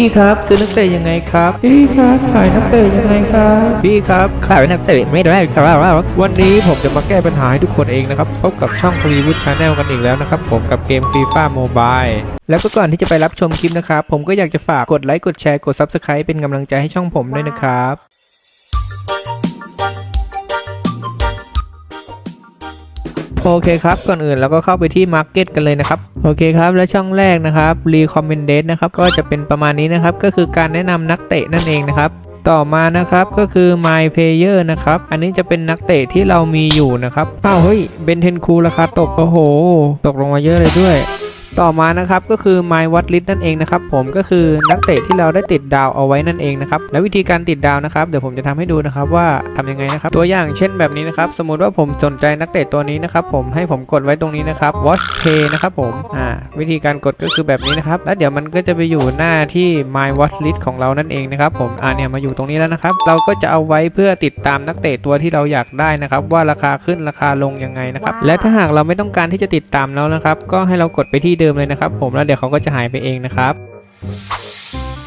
พี่ครับซื้อนักเตะยังไงครับ พี่ครับขายนักเตะยังไงครับ พี่ครับขายนักเตะไม่ได้ครับวันนี้ผมจะมาแก้ปัญหาให้ทุกคนเองนะครับพบกับช่องฟรีวูดชาแนลกันอีกแล้วนะครับผมกับเกมฟรีฟ้าโมบายแล้วก็ก่อนที่จะไปรับชมคลิปนะครับผมก็อยากจะฝากกดไลค์กดแชร์กด Subscribe เป็นกำลังใจให้ช่องผมด้วยนะครับ โอเคครับก่อนอื่นเราก็เข้าไปที่ Market กันเลยนะครับโอเคครับและช่องแรกนะครับ Recommended นะครับก็จะเป็นประมาณนี้นะครับก็คือการแนะนำนักเตะนั่นเองนะครับต่อมานะครับก็คือ My Player นะครับอันนี้จะเป็นนักเตะที่เรามีอยู่นะครับอ้าวเฮ้ยเบนเทนคูราคาตกโอ้โห ตกลงมาเยอะเลยด้วย ต่อมานะครับก็คือ My Watch List นั่นเองนะครับผมก็คือนักเตะที่เราได้ติดดาวเอาไว้นั่นเองนะครับและวิธีการติดดาวนะครับเดี๋ยวผมจะทำให้ดูนะครับว่าทำยังไงนะครับตัวอย่างเช่นแบบนี้นะครับสมมุติว่าผมสนใจนักเตะตัวนี้นะครับผมให้ผมกดไว้ตรงนี้นะครับ Watch Play นะครับผมอ่าวิธีการกดก็คือแบบนี้นะครับแล้วเดี๋ยวมันก็จะไปอยู่หน้าที่ My Watch List ของเรานั่นเองนะครับผมอ่าเนี่ยมาอยู่ตรงนี้แล้วนะครับ เราก็จะเอาไว้เพื่อติดตามนักเตะตัวที่เราอยากได้นะครับว่าราคาขึ้นราคาลงยังไงนะครับและถ้าหากเราไม่ต้องการที่จะติดตามแล้วนะครับก็ให้เรากดไปที่เดิมเลยนะครับผมแล้วเดี๋ยวเขาก็จะหายไปเองนะครับ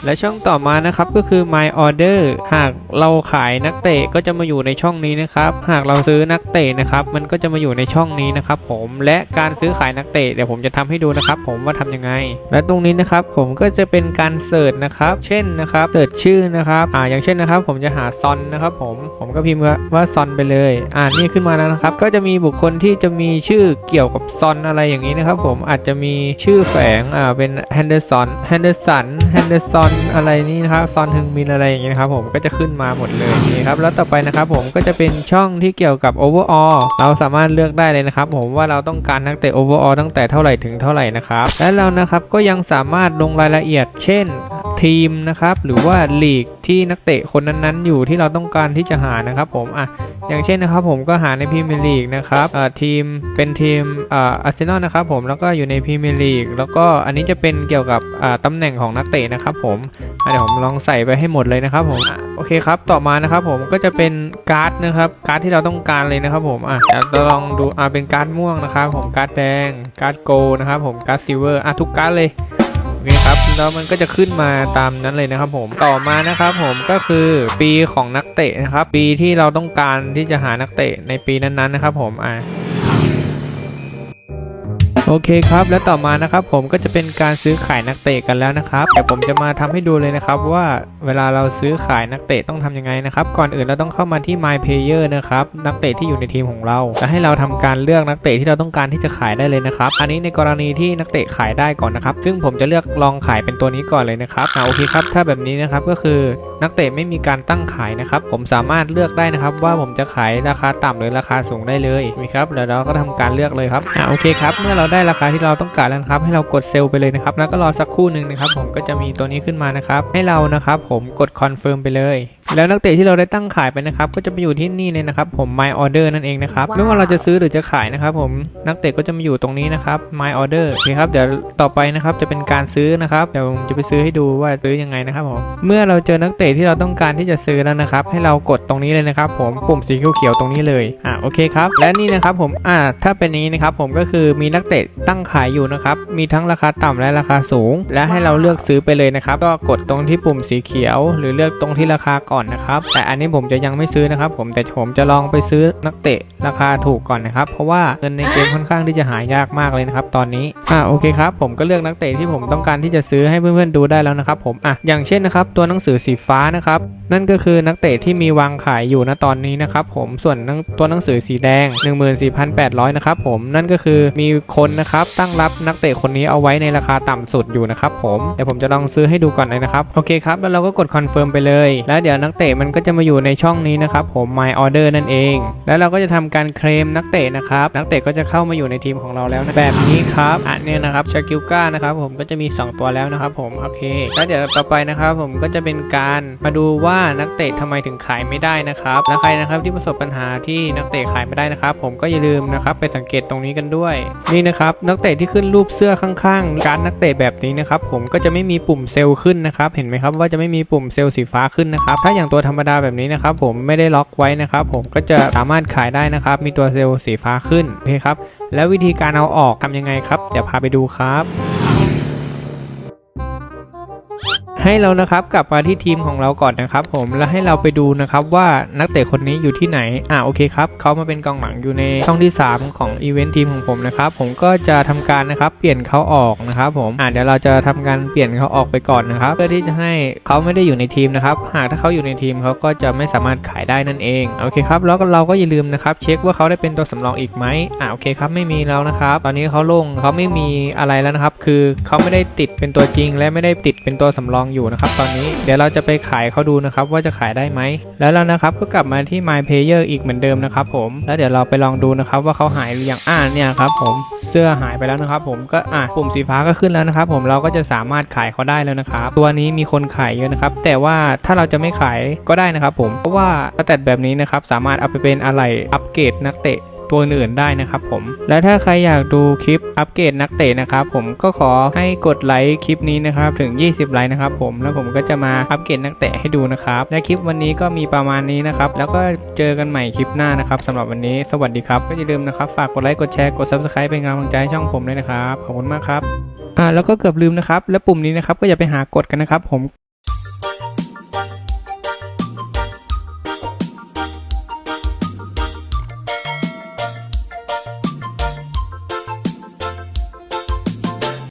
และช่องต่อมานะครับก็คือ My Order หากเราขายนักเตะก็จะมาอยู่ในช่องนี้นะครับ หากเราซื้อนักเตะนะครับ มันก็จะมาอยู่ในช่องนี้นะครับ ผมและการซื้อขายนักเตะเดี๋ยวผมจะทำให้ดูนะครับ ผมว่าทำยังไง และตรงนี้นะครับ ผมก็จะเป็นการเสิร์ชนะครับ เช่นนะครับเสิร์ชชื่อนะครับอ่าอย่างเช่นนะครับ ผมจะหาซอนนะครับ ผมผมก็พิมพ์ว่าว่าซอนไปเลยอ่านี่ขึ้นมาแล้วนะครับ ก็จะมีบุคคลที่จะมีชื่อเกี่ยวกับซอนอะไรอย่างนี้นะครับ ผมอาจจะมีชื่อแฝงอ่าเป็นแฮนเดอร์สันแฮนเดอร์สันแฮนเดอร์สันอะไรนี่นะครับซอนฮึงมินอะไรอย่างนี้นะครับผมก็จะขึ้นมาหมดเลยนี่ครับแล้วต่อไปนะครับผมก็จะเป็นช่องที่เกี่ยวกับ overall เราสามารถเลือกได้เลยนะครับผมว่าเราต้องการนักเตะ overall ตั้งแต่เท่าไหร่ถึงเท่าไหร่นะครับและเรานะครับก็ยังสามารถลงรายละเอียด เช่น ทีมนะครับหรือว่าลีกที่นักเตะคนนั้นๆ อยู่ที่เราต้องการที่จะหานะครับผมอะอย่างเช่นนะครับผมก็หาในพรีเมียร์ลีกนะครับอ่าทีมเป็นทีมอ่าอาร์เซนอลนะครับผมแล้วก็อยู่ในพรีเมียร์ลีกแล้วก็อันนี้จะเป็นเกี่ยวกับอ่าตำแหน่งของนักเตะนะครับผมเดี๋ยวผมลองใส่ไปให้หมดเลยนะครับผมโอเคครับต่อมานะครับผมก็จะเป็นการ์ดนะครับการ์ดที่เราต้องการเลยนะครับผมอะเราลองดูอ่าเป็นการ์ดม่วงนะครับผมการ์ดแดงการ์ดโกลนะครับผมการ์ดซิลเวอร์อะทุกการ์ดเลย อเคครับแล้วมันก็จะขึ้นมาตามนั้นเลยนะครับผมต่อมานะครับผมก็คือปีของนักเตะนะครับปีที่เราต้องการที่จะหานักเตะในปีนั้นๆนะครับผมอ่า โอเคครับ และต่อมานะครับผมก็จะเป็นการซื้อขายนักเตะกันแล้วนะครับเดี๋ยวผมจะมาทำให้ดูเลยนะครับว่าเวลาเราซื้อขายนักเตะต้องทำยังไงนะครับ ก่อนอื่นเราต้องเข้ามาที่ My Player นะครับนักเตะที่อยู่ในทีมของเราจะให้เราทำการเลือกนักเตะที่เราต้องการที่จะขายได้เลยนะครับ อันนี้ในกรณีที่นักเตะขายได้ก่อนนะครับ ซึ่งผมจะเลือกลองขายเป็นตัวนี้ก่อนเลยนะครับอ่าโอเคครับ ถ้าแบบนี้นะครับก็คือนักเตะไม่มีการตั้งขายนะครับ ผมสามารถเลือกได้นะครับ ว่าผมจะขายราคาต่ำหรือราคาสูงได้เลยนี่ครับแล้วเราก็ทำการเลือกเลยครับอ่าโอเคครับเมื่อเราได้ราคาที่เราต้องการแล้วครับ ให้เรากดเซลล์ไปเลยนะครับ แล้วก็รอสักครู่หนึ่งนะครับ ผมก็จะมีตัวนี้ขึ้นมานะครับ ให้เรานะครับ ผมกดคอนเฟิร์มไปเลย แล้วนักเตะที่เราได้ตั้งขายไปนะครับก็จะไปอยู่ที่นี่เลยนะครับผม My Order นั่นเองนะครับไม่ว่าเราจะซื้อหรือจะขายนะครับผมนักเตะก็จะมาอยู่ตรงนี้นะครับ My Order โอเคครับเดี๋ยวต่อไปนะครับจะเป็นการซื้อนะครับเดี๋ยวผมจะไปซื้อให้ดูว่าซื้อยังไงนะครับผมเมื่อเราเจอนักเตะที่เราต้องการที่จะซื้อแล้วนะครับ ให้เรากดตรงนี้เลยนะครับผมปุ่มสีเขียวๆตรงนี้เลยอ่าโอเคครับและนี่นะครับผมอ่าถ้าเป็นนี้นะครับผมก็คือมีนักเตะตั้งขายอยู่นะครับมีทั้งราคาต่ำและราคาสูง และให้เราเลือกซื้อไปเลยนะครับก็กดตรงที่ปุ่มสีเขียว หรือเลือกตรงที่ราคาก่อนนะครับ แต่อันนี้ผมจะยังไม่ซื้อนะครับ ผมแต่ผมจะลองไปซื้อนักเตะราคาถูกก่อนนะครับ เพราะว่าเงินในเกมค่อนข้างที่จะหายากมากเลยนะครับ ตอนนี้อ่าโอเคครับ ผมก็เลือกนักเตะที่ผมต้องการที่จะซื้อให้เพื่อนๆดูได้แล้วนะครับ ผมอะอย่างเช่นนะครับ ตัวหนังสือสีฟ้านะครับ นั่นก็คือนักเตะที่มีวางขายอยู่ณตอนนี้นะครับ ผมส่วนตัวหนังสือสีแดง 14,800นะครับผมนั่นก็คือมีคนนะครับตั้งรับนักเตะคนนี้เอาไว้ในราคาต่ำสุดอยู่นะครับผมเดี๋ยวผมจะลองซื้อให้ดูก่อนเลยนะครับโอเคครับแล้วเราก็กดคอนเฟิร์มไปเลย แล้วเดี๋ยวนักักเตะมันก็จะมาอยู่ในช่องนี้นะครับผม My Order นั่นเอง แล้วเราก็จะทำการเคลมนักเตะนะครับ นักเตะก็จะเข้ามาอยู่ในทีมของเราแล้วนะแบบนี้ครับอันนี้นะครับชากิลกานะครับผมก็จะมี 2 ตัวแล้วนะครับผมโอเคแล้วเดี๋ยวต่อไปนะครับผมก็จะเป็นการมาดูว่านักเตะทำไมถึงขายไม่ได้นะครับและใครนะครับที่ประสบปัญหาที่นักเตะขายไม่ได้นะครับ ผมก็อย่าลืมนะครับไปสังเกตตรงนี้กันด้วย นี่นะครับนักเตะที่ขึ้นรูปเสื้อข้างๆ การนักเตะแบบนี้นะครับผมก็จะไม่มีปุ่มเซลล์ขึ้นนะครับเห็นไหมครับว่าจะไม่มีปุ่มเซลล์สีฟ้าขึ้นนะครับถ้าอย่างตัวธรรมดาแบบนี้นะครับผมไม่ได้ล็อกไว้นะครับผมก็จะสามารถขายได้นะครับ มีตัวเซลล์สีฟ้าขึ้นโอเคครับ แล้ววิธีการเอาออกทำยังไงครับ เดี๋ยวพาไปดูครับ ให้เรานะครับกลับมาที่ทีมของเราก่อนนะครับ ผมแล้วให้เราไปดูนะครับว่านักเตะคนนี้อยู่ที่ไหนอ่าโอเคครับเขามาเป็นกองหลังอยู่ในช่องที่ 3 ของอีเวนต์ทีมของผมนะครับผมก็จะทำการนะครับเปลี่ยนเขาออกนะครับผมอ่าเดี๋ยวเราจะทำการเปลี่ยนเขาออกไปก่อนนะครับ เพื่อที่จะให้เขาไม่ได้อยู่ในทีมนะครับหากถ้าเขาอยู่ในทีมเขาก็จะไม่สามารถขายได้นั่นเองโอเคครับแล้วเราก็อย่าลืมนะครับเช็คว่าเขาได้เป็นตัวสำรองอีกไหมอ่าโอเคครับไม่มีแล้วนะครับตอนนี้เขาลงเขาไม่มีอะไรแล้วนะครับคือเขาไม่ได้ติดเป็นตัวจริง และไม่ได้ติดเป็นตัวสำรองอยู่นะครับตอนนี้เดี๋ยวเราจะไปขายเขาดูนะครับว่าจะขายได้ไหมแล้วเรานะครับก็กลับมาที่ My Player อีกเหมือนเดิมนะครับผมแล้วเดี๋ยวเราไปลองดูนะครับว่าเขาหายหรือยังอ่าเนี่ยครับผมเสื้อหายไปแล้วนะครับ ผมก็อ่าปุ่มสีฟ้าก็ขึ้นแล้วนะครับ ผมเราก็จะสามารถขายเขาได้แล้วนะครับตัวนี้มีคนขายเยอะนะครับ แต่ว่าถ้าเราจะไม่ขายก็ได้นะครับ ผมเพราะว่าสแตทแบบนี้นะครับสามารถเอาไปเป็นอะไรอัปเกรดนักเตะ ตัวอื่นๆได้นะครับผม และถ้าใครอยากดูคลิปอัปเกรดนักเตะนะครับผมก็ขอให้กดไลค์คลิปนี้นะครับถึง 20 ไลค์นะครับผมแล้วผมก็จะมาอัปเกรดนักเตะให้ดูนะครับ และคลิปวันนี้ก็มีประมาณนี้นะครับ แล้วก็เจอกันใหม่คลิปหน้านะครับสำหรับวันนี้สวัสดีครับก็อย่าลืมนะครับฝากกดไลค์กดแชร์กด subscribe เป็นกำลังใจให้ช่องผมด้วยนะครับขอบคุณมากครับอ่าแล้วก็เกือบลืมนะครับ และปุ่มนี้นะครับก็อย่าไปหากดกันนะครับผม